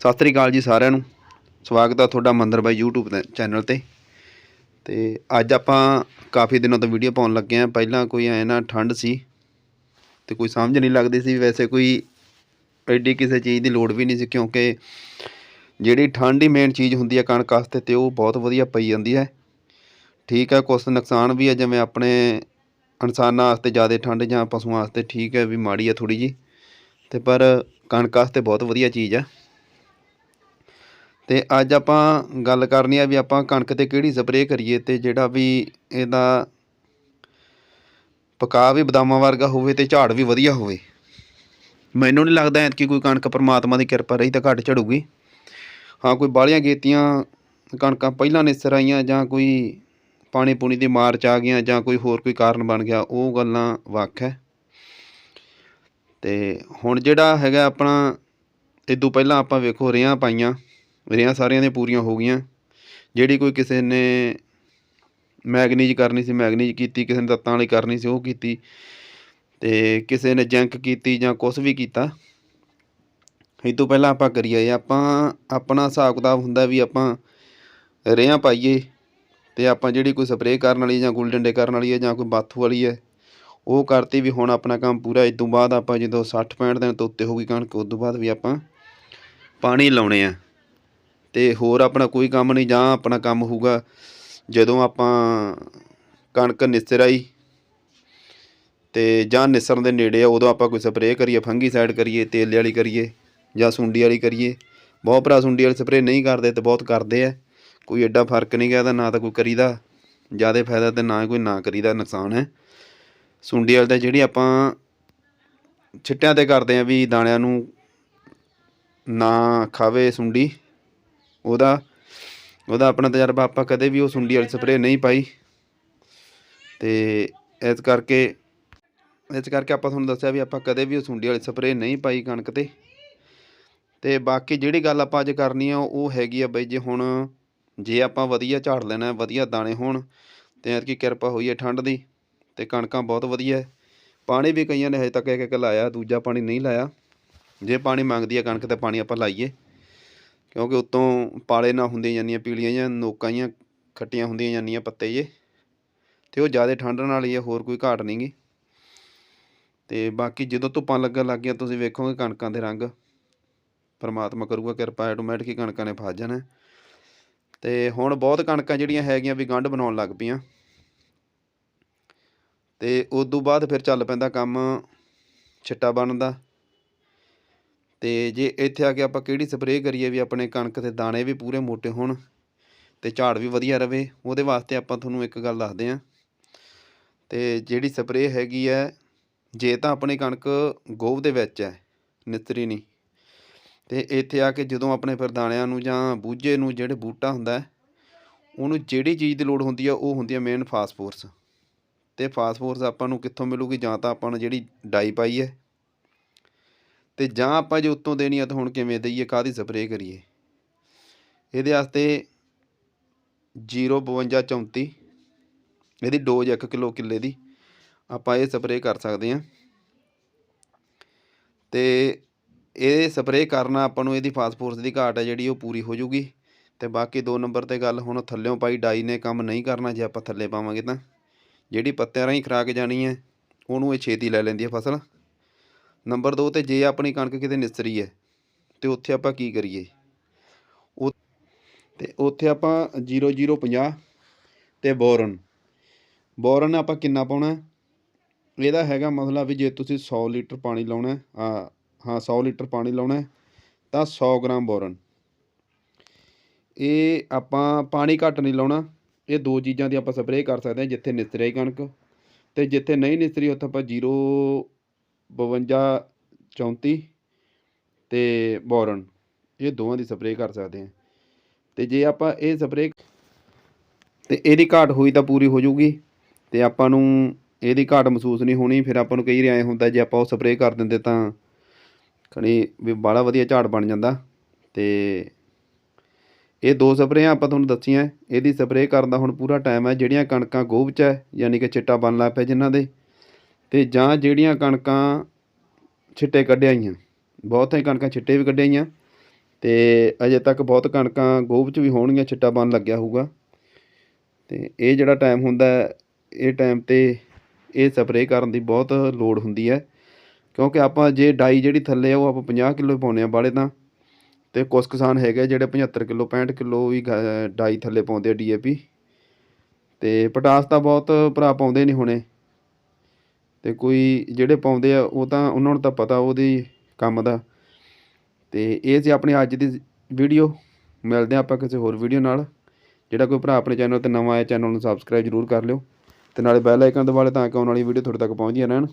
ਸਤਿ ਸ੍ਰੀ ਅਕਾਲ ਜੀ ਸਾਰਿਆਂ ਨੂੰ। ਸਵਾਗਤ ਆ ਤੁਹਾਡਾ ਮੰਦਰ ਬਾਈ YouTube ਦੇ ਚੈਨਲ ਤੇ। ਤੇ ਅੱਜ ਆਪਾਂ ਕਾਫੀ ਦਿਨਾਂ ਤੋਂ ਵੀਡੀਓ ਪਾਉਣ ਲੱਗੇ ਆ। ਪਹਿਲਾਂ ਕੋਈ ਐ ਨਾ ਠੰਡ ਸੀ ਤੇ ਕੋਈ ਸਮਝ ਨਹੀਂ ਲੱਗਦੀ ਸੀ। ਵੈਸੇ ਕੋਈ ਐਡੀ ਕਿਸੇ ਚੀਜ਼ ਦੀ ਲੋੜ ਵੀ ਨਹੀਂ ਸੀ ਕਿਉਂਕਿ ਜਿਹੜੀ ਠੰਡ ਹੀ ਮੇਨ ਚੀਜ਼ ਹੁੰਦੀ ਹੈ ਕਣਕ ਵਾਸਤੇ ਤੇ ਉਹ ਬਹੁਤ ਵਧੀਆ ਪਈ ਜਾਂਦੀ ਹੈ। ਠੀਕ ਹੈ ਕੁਛ ਨੁਕਸਾਨ ਵੀ ਹੈ ਜਿਵੇਂ ਆਪਣੇ ਇਨਸਾਨਾਂ ਵਾਸਤੇ ਜ਼ਿਆਦਾ ਠੰਡ ਜਾਂ ਪਸ਼ੂਆਂ ਵਾਸਤੇ ਠੀਕ ਹੈ, ਵੀ ਮਾੜੀ ਆ ਥੋੜੀ ਜੀ ਤੇ ਪਰ ਕਣਕ ਵਾਸਤੇ ਬਹੁਤ ਵਧੀਆ ਚੀਜ਼ ਹੈ ਅਤੇ ਅੱਜ ਆਪਾਂ ਗੱਲ ਕਰਨੀ ਆ ਵੀ ਆਪਾਂ ਕਣਕ ਤੇ ਕਿਹੜੀ ਸਪਰੇਅ ਕਰੀਏ ਅਤੇ ਜਿਹੜਾ ਵੀ ਇਹਦਾ ਪਕਾ ਵੀ ਬਦਾਮਾਂ ਵਰਗਾ ਹੋਵੇ ਅਤੇ ਝਾੜ ਵੀ ਵਧੀਆ ਹੋਵੇ। ਮੈਨੂੰ ਨਹੀਂ ਲੱਗਦਾ ਐਤਕੀ ਕੋਈ ਕਣਕ ਪਰਮਾਤਮਾ ਦੀ ਕਿਰਪਾ ਰਹੀ ਤਾਂ ਘੱਟ ਝੜੂਗੀ। ਹਾਂ, ਕੋਈ ਬਾਹਲੀਆਂ ਗੇਤੀਆਂ ਕਣਕਾਂ ਪਹਿਲਾਂ ਨਿਸਰ ਆਈਆਂ ਜਾਂ ਕੋਈ ਪਾਣੀ ਪੂਣੀ ਦੀ ਮਾਰ ਚ ਆ ਗਈਆਂ ਜਾਂ ਕੋਈ ਹੋਰ ਕੋਈ ਕਾਰਨ ਬਣ ਗਿਆ, ਉਹ ਗੱਲਾਂ ਵੱਖ ਹੈ। ਤੇ ਹੁਣ ਜਿਹੜਾ ਹੈਗਾ ਆਪਣਾ ਇਦੋਂ ਪਹਿਲਾਂ ਆਪਾਂ ਵੇਖੋ ਰੇਹਾਂ ਪਾਈਆਂ। ਰੇਹਾਂ ਸਾਰੀਆਂ ਦੀਆਂ ਪੂਰੀਆਂ ਹੋ ਗਈਆਂ। ਜਿਹੜੀ ਕੋਈ ਕਿਸੇ ਨੇ ਮੈਗਨੀਜ ਕਰਨੀ ਸੀ, ਮੈਗਨੀਜ ਕੀਤੀ, ਕਿਸੇ ਨੇ ਤੱਤਾਂ ਵਾਲੀ ਕਰਨੀ ਸੀ, ਉਹ ਕੀਤੀ। ਤੇ ਕਿਸੇ ਨੇ ਜੈਂਕ ਕੀਤੀ ਜਾਂ ਕੁਝ ਵੀ ਕੀਤਾ। ਇਹ ਤੋਂ ਪਹਿਲਾਂ ਆਪਾਂ ਕਰੀਏ, ਆਪਾਂ ਆਪਣਾ ਹਿਸਾਬ ਕਿਤਾਬ ਹੁੰਦਾ ਵੀ ਆਪਾਂ ਰੇਹਾਂ ਪਾਈਏ ਤੇ ਆਪਾਂ ਜਿਹੜੀ ਕੋਈ ਸਪਰੇਅ ਕਰਨ ਵਾਲੀ ਜਾਂ ਗੁੱਲ ਡੰਡੇ ਕਰਨ ਵਾਲੀ ਹੈ ਜਾਂ ਕੋਈ ਬਾਥੂ ਵਾਲੀ ਹੈ, ਉਹ ਕਰਤੀ ਵੀ ਹੁਣ ਆਪਣਾ ਕੰਮ ਪੂਰਾ। ਇਸ ਤੋਂ ਬਾਅਦ ਆਪਾਂ ਜਦੋਂ 60 65 ਦਿਨ ਤੋਂ ਉੱਤੇ ਹੋ ਗਈ ਕਣਕ, ਉਸ ਤੋਂ ਬਾਅਦ ਵੀ ਆਪਾਂ ਪਾਣੀ ਲਾਉਣੇ ਆ। ਤੇ ਹੋਰ ਆਪਣਾ ਕੋਈ ਕੰਮ ਨਹੀਂ, ਜਾਂ ਆਪਣਾ ਕੰਮ ਹੋਊਗਾ। ਜਦੋਂ ਆਪਾਂ ਕਣਕ ਨਿਸਰ ਆਈ ਤੇ ਜਾਂ ਨਿਸਰਨ ਦੇ ਨੇੜੇ ਆ, ਉਦੋਂ ਆਪਾਂ ਕੋਈ ਸਪਰੇਅ ਕਰੀਏ, ਫੰਗੀਸਾਈਡ ਕਰੀਏ, ਤੇਲੇ ਵਾਲੀ ਕਰੀਏ, ਜਾਂ ਸੁੰਡੀ ਵਾਲੀ ਕਰੀਏ। ਬਹੁਤ ਭਰਾ ਸੁੰਡੀ ਵਾਲੀ ਸਪਰੇਅ ਨਹੀਂ ਕਰਦੇ ਤੇ ਬਹੁਤ ਕਰਦੇ ਆ। ਕੋਈ ਐਡਾ ਫ਼ਰਕ ਨਹੀਂ ਗਿਆ ਤਾਂ ਨਾ ਤਾਂ ਕੋਈ ਕਰੀਦਾ। ਜ਼ਿਆਦਾ ਫਾਇਦਾ ਤੇ ਨਾ ਕੋਈ ਨਾ ਕਰੀਦਾ, ਨੁਕਸਾਨ ਹੈ। ਸੁੰਡੀ ਵਾਲੀ ਤਾਂ ਜਿਹੜੀ ਆਪਾਂ ਛਿੱਟਿਆਂ ਤੇ ਕਰਦੇ ਆ ਵੀ ਦਾਣਿਆਂ ਨੂੰ ਨਾ ਖਾਵੇ ਸੁੰਡੀ ਉਹਦਾ ਉਹਦਾ ਆਪਣਾ ਤਜਰਬਾ ਆਪਾਂ ਕਦੇ ਵੀ ਉਹ ਸੁੰਡੀ ਵਾਲੀ ਸਪਰੇਅ ਨਹੀਂ ਪਾਈ। ਤੇ ਇਸ ਕਰਕੇ ਇਸ ਕਰਕੇ ਆਪਾਂ ਤੁਹਾਨੂੰ ਦੱਸਿਆ ਵੀ ਆਪਾਂ ਕਦੇ ਵੀ ਉਹ ਸੁੰਡੀ ਵਾਲੀ ਸਪਰੇਅ ਨਹੀਂ ਪਾਈ ਕਣਕ ਤੇ। ਤੇ ਬਾਕੀ ਜਿਹੜੀ ਗੱਲ ਆਪਾਂ ਅੱਜ ਕਰਨੀ ਆ, ਉਹ ਹੈਗੀ ਆ ਬਈ ਜੇ ਹੁਣ ਜੇ ਆਪਾਂ ਵਧੀਆ ਝਾੜ ਲੈਣਾ, ਵਧੀਆ ਦਾਣੇ ਹੋਣ, ਤੇ ਐਤਕੀ ਕਿਰਪਾ ਹੋਈ ਹੈ ਠੰਡ ਦੀ, ਤੇ ਕਣਕਾਂ ਬਹੁਤ ਵਧੀਆ। ਪਾਣੀ ਵੀ ਕਈਆਂ ਨੇ ਹਜੇ ਤੱਕ ਇੱਕ ਇੱਕ ਲਾਇਆ, ਦੂਜਾ ਪਾਣੀ ਨਹੀਂ ਲਾਇਆ। ਜੇ ਪਾਣੀ ਮੰਗਦੀ ਹੈ ਕਣਕ ਤੇ ਪਾਣੀ ਆਪਾਂ ਲਾਈਏ। ਕਿਉਂਕਿ ਉੱਤੋਂ ਪਾਲੇ ਨਾ ਹੁੰਦੀਆਂ ਜਾਂਦੀਆਂ ਪੀਲੀਆਂ ਜਾਂ ਨੋਕਾਂ ਜਾਂ ਖੱਟੀਆਂ ਹੁੰਦੀਆਂ ਜਾਂਦੀਆਂ ਪੱਤੇ ਜੇ। ਤੇ ਉਹ ਜ਼ਿਆਦਾ ਠੰਡ ਨਾਲ ਹੀ ਹੈ ਹੋਰ ਕੋਈ ਘਾਟ ਨਹੀਂਗੀ ਤੇ ਬਾਕੀ ਜਦੋਂ ਧੁੱਪਾਂ ਲੱਗਣ ਲੱਗ ਗਈਆਂ, ਤੁਸੀਂ ਵੇਖੋਗੇ ਕਣਕਾਂ ਦੇ ਰੰਗ। ਪਰਮਾਤਮਾ ਕਰੂਗਾ ਕਿਰਪਾ ਆਟੋਮੈਟਿਕ ਹੀ ਕਣਕਾਂ ਨੇ ਫਸ ਜਾਣਾ। ਤੇ ਹੁਣ ਬਹੁਤ ਕਣਕਾਂ ਜਿਹੜੀਆਂ ਹੈਗੀਆਂ ਵੀ ਗੰਢ ਬਣਾਉਣ ਲੱਗ ਪਈਆਂ। ਤੇ ਉਸ ਤੋਂ ਬਾਅਦ ਫਿਰ ਚੱਲ ਪੈਂਦਾ ਕੰਮ ਛਿੱਟਾ ਬਣਨ ਦਾ। ਤੇ ਜੇ ਇੱਥੇ ਆ ਕੇ ਆਪਾਂ ਕਿਹੜੀ ਸਪਰੇਅ ਕਰੀਏ ਵੀ ਆਪਣੇ ਕਣਕ ਦੇ ਦਾਣੇ ਵੀ ਪੂਰੇ ਮੋਟੇ ਹੋਣ ਤੇ ਝਾੜ ਵੀ ਵਧੀਆ ਰਵੇ, ਉਹਦੇ ਵਾਸਤੇ ਆਪਾਂ ਤੁਹਾਨੂੰ ਇੱਕ ਗੱਲ ਦੱਸਦੇ ਆਂ ਤੇ ਜਿਹੜੀ ਸਪਰੇਅ ਹੈਗੀ ਹੈ, ਜੇ ਤਾਂ ਆਪਣੀ ਕਣਕ ਗੋਭ ਦੇ ਵਿੱਚ ਹੈ, ਨਿਤਰੀ ਨਹੀਂ, ਤੇ ਇੱਥੇ ਆ ਕੇ ਜਦੋਂ ਆਪਣੇ ਫਿਰ ਦਾਣਿਆਂ ਨੂੰ ਜਾਂ ਬੂਝੇ ਨੂੰ ਜਿਹੜੇ ਬੂਟਾ ਹੁੰਦਾ ਉਹਨੂੰ ਜਿਹੜੀ ਚੀਜ਼ ਦੀ ਲੋੜ ਹੁੰਦੀ ਆ, ਉਹ ਹੁੰਦੀ ਆ ਮੇਨ ਫਾਸਫੋਰਸ ਤੇ ਫਾਸਫੋਰਸ ਆਪਾਂ ਨੂੰ ਕਿੱਥੋਂ ਮਿਲੂਗੀ? ਜਾਂ ਤਾਂ ਆਪਾਂ ਨੂੰ ਜਿਹੜੀ ਡਾਈ ਪਾਈ ਹੈ ਤੇ ਜਾਂ ਆਪਾਂ ਜੇ ਉੱਤੋਂ ਦੇਣੀ ਆ ਤਾਂ ਹੁਣ ਕਿਵੇਂ ਦਈਏ, ਕਾਹਦੀ ਸਪਰੇਅ ਕਰੀਏ? ਇਹਦੇ ਵਾਸਤੇ 05234 ਇਹਦੀ ਡੋਜ਼ 1 ਕਿਲੋ ਕਿੱਲੇ ਦੀ ਆਪਾਂ ਇਹ ਸਪਰੇਅ ਕਰ ਸਕਦੇ ਹਾਂ। ਤੇ ਇਹ ਸਪਰੇਅ ਕਰਨਾ ਆਪਾਂ ਨੂੰ ਇਹਦੀ ਫਾਸਫੋਰਸ ਦੀ ਘਾਟ ਹੈ ਜਿਹੜੀ ਉਹ ਪੂਰੀ ਹੋ ਜੂਗੀ ਤੇ ਬਾਕੀ ਦੋ ਨੰਬਰ ਤੇ ਗੱਲ ਹੁਣ ਥੱਲਿਓਂ ਪਾਈ ਡਾਈ ਨੇ ਕੰਮ ਨਹੀਂ ਕਰਨਾ, ਜੇ ਆਪਾਂ ਥੱਲੇ ਪਾਵਾਂਗੇ ਤਾਂ। ਜਿਹੜੀ ਪੱਤਿਆਂ ਰਾਹੀਂ ਖਰਾਕ ਜਾਣੀ ਹੈ, ਉਹਨੂੰ ਇਹ ਛੇਤੀ ਲੈ ਲੈਂਦੀ ਹੈ ਫਸਲ। ਨੰਬਰ 2 ਤੇ ਜੇ ਆਪਣੀ ਕਣਕ ਕਿਤੇ ਨਿਸਰੀ ਹੈ ਤੇ ਉੱਥੇ ਆਪਾਂ ਕੀ ਕਰੀਏ? ਉਹ ਤੇ ਉੱਥੇ ਆਪਾਂ 0050 ਤੇ ਬੋਰਨ। ਬੋਰਨ ਆਪਾਂ ਕਿੰਨਾ ਪਾਉਣਾ? ਇਹਦਾ ਹੈਗਾ ਮਸਲਾ ਵੀ ਜੇ ਤੁਸੀਂ 100 ਲੀਟਰ ਪਾਣੀ ਲਾਉਣਾ ਹੈ, ਆ ਹਾਂ 100 ਲੀਟਰ ਪਾਣੀ ਲਾਉਣਾ ਤਾਂ 100 ਗ੍ਰਾਮ ਬੋਰਨ। ਇਹ ਆਪਾਂ ਪਾਣੀ ਘੱਟ ਨਹੀਂ ਲਾਉਣਾ ਇਹ ਦੋ ਚੀਜ਼ਾਂ ਦੀ ਆਪਾਂ ਸਪਰੇਅ ਕਰ ਸਕਦੇ ਹਾਂ ਜਿੱਥੇ ਨਿਸਰੀ ਕਣਕ ਤੇ ਜਿੱਥੇ ਨਹੀਂ ਨਿਸਤਰੀ ਉੱਥੇ ਆਪਾਂ 0 52 34 ਤੇ ਬੋਰਨ, ਇਹ ਦੋਵਾਂ ਦੀ ਸਪਰੇਅ ਕਰ ਸਕਦੇ ਹਾਂ। ਤੇ ਜੇ ਆਪਾਂ ਇਹ ਸਪਰੇਅ ਤੇ ਇਹਦੀ ਘਾਟ ਹੋਈ ਤਾਂ ਪੂਰੀ ਹੋ ਜਾਊਗੀ ਤੇ ਆਪਾਂ ਨੂੰ ਇਹਦੀ ਘਾਟ ਮਹਿਸੂਸ ਨਹੀਂ ਹੋਣੀ, ਫਿਰ ਆਪਾਂ ਨੂੰ ਕਈ ਵਾਰ ਹੁੰਦਾ ਜੇ ਆਪਾਂ ਉਹ ਸਪਰੇਅ ਕਰ ਦਿੰਦੇ ਤਾਂ ਖਣੀ ਵੀ ਬਾਹਲਾ ਵਧੀਆ ਝਾੜ ਬਣ ਜਾਂਦਾ। ਤੇ ਇਹ ਦੋ ਸਪਰੇਆਂ ਆਪਾਂ ਤੁਹਾਨੂੰ ਦੱਸੀਆਂ, ਇਹਦੀ ਸਪਰੇਅ ਕਰਨ ਦਾ ਹੁਣ ਪੂਰਾ ਟਾਈਮ ਹੈ, ਜਿਹੜੀਆਂ ਕਣਕਾਂ ਗੋਭ 'ਚ ਹੈ, ਯਾਨੀ ਕਿ ਚਿੱਟਾ ਬਣ ਲੱਗ ਪਿਆ ਜਿਨ੍ਹਾਂ ਦੇ ਅਤੇ ਜਾਂ ਜਿਹੜੀਆਂ ਕਣਕਾਂ ਛਿੱਟੇ ਕੱਢਿਆ ਆਈਆਂ। ਬਹੁਤਾਂ ਹੀ ਕਣਕਾਂ ਛਿੱਟੇ ਵੀ ਕੱਢੇ ਆਈਆਂ ਅਤੇ ਅਜੇ ਤੱਕ ਬਹੁਤ ਕਣਕਾਂ ਗੋਭ 'ਚ ਵੀ ਹੋਣਗੀਆਂ, ਛਿੱਟਾ ਬਣ ਲੱਗਿਆ ਹੋਊਗਾ। ਅਤੇ ਇਹ ਜਿਹੜਾ ਟਾਈਮ ਹੁੰਦਾ ਇਹ ਟਾਈਮ ਤੇ ਇਹ ਸਪਰੇਅ ਕਰਨ ਦੀ ਬਹੁਤ ਲੋੜ ਹੁੰਦੀ ਹੈ। ਕਿਉਂਕਿ ਆਪਾਂ ਜੇ ਡਾਈ ਜਿਹੜੀ ਥੱਲੇ ਆ, ਉਹ ਆਪਾਂ 50 ਕਿਲੋ ਪਾਉਂਦੇ ਹਾਂ ਬਾਲੇ ਤਾਂ। ਅਤੇ ਕੁਛ ਕਿਸਾਨ ਹੈਗੇ ਆ ਜਿਹੜੇ 75 ਕਿਲੋ 65 ਕਿਲੋ ਵੀ ਗ- ਡਾਈ ਥੱਲੇ ਪਾਉਂਦੇ ਆ ਡੀ ਏ ਪੀ ਅਤੇ ਪਟਾਸ ਤਾਂ ਬਹੁਤ ਭਰਾ ਪਾਉਂਦੇ ਨਹੀਂ ਹੋਣੇ। ਅਤੇ ਕੋਈ ਜਿਹੜੇ ਪਾਉਂਦੇ ਆ, ਉਹ ਤਾਂ ਉਹਨਾਂ ਨੂੰ ਤਾਂ ਪਤਾ ਉਹਦੇ ਕੰਮ ਦਾ। ਅਤੇ ਇਹ ਸੀ ਆਪਣੀ ਅੱਜ ਦੀ ਵੀਡੀਓ ਮਿਲਦੇ ਹਾਂ ਆਪਾਂ ਕਿਸੇ ਹੋਰ ਵੀਡੀਓ ਨਾਲ। ਜਿਹੜਾ ਕੋਈ ਭਰਾ ਆਪਣੇ ਚੈਨਲ ਤੇ ਨਵਾਂ ਆਇਆ ਚੈਨਲ ਨੂੰ ਸਬਸਕ੍ਰਾਈਬ ਜ਼ਰੂਰ ਕਰ ਲਿਓ। ਅਤੇ ਨਾਲੇ ਬੈਲ ਆਈਕਨ ਦਬਾ ਲਿਓ ਤਾਂ ਕਿ ਆਉਣ ਵਾਲੀ ਵੀਡੀਓ ਤੁਹਾਡੇ ਤੱਕ ਪਹੁੰਚਦੀਆਂ ਰਹਿਣ।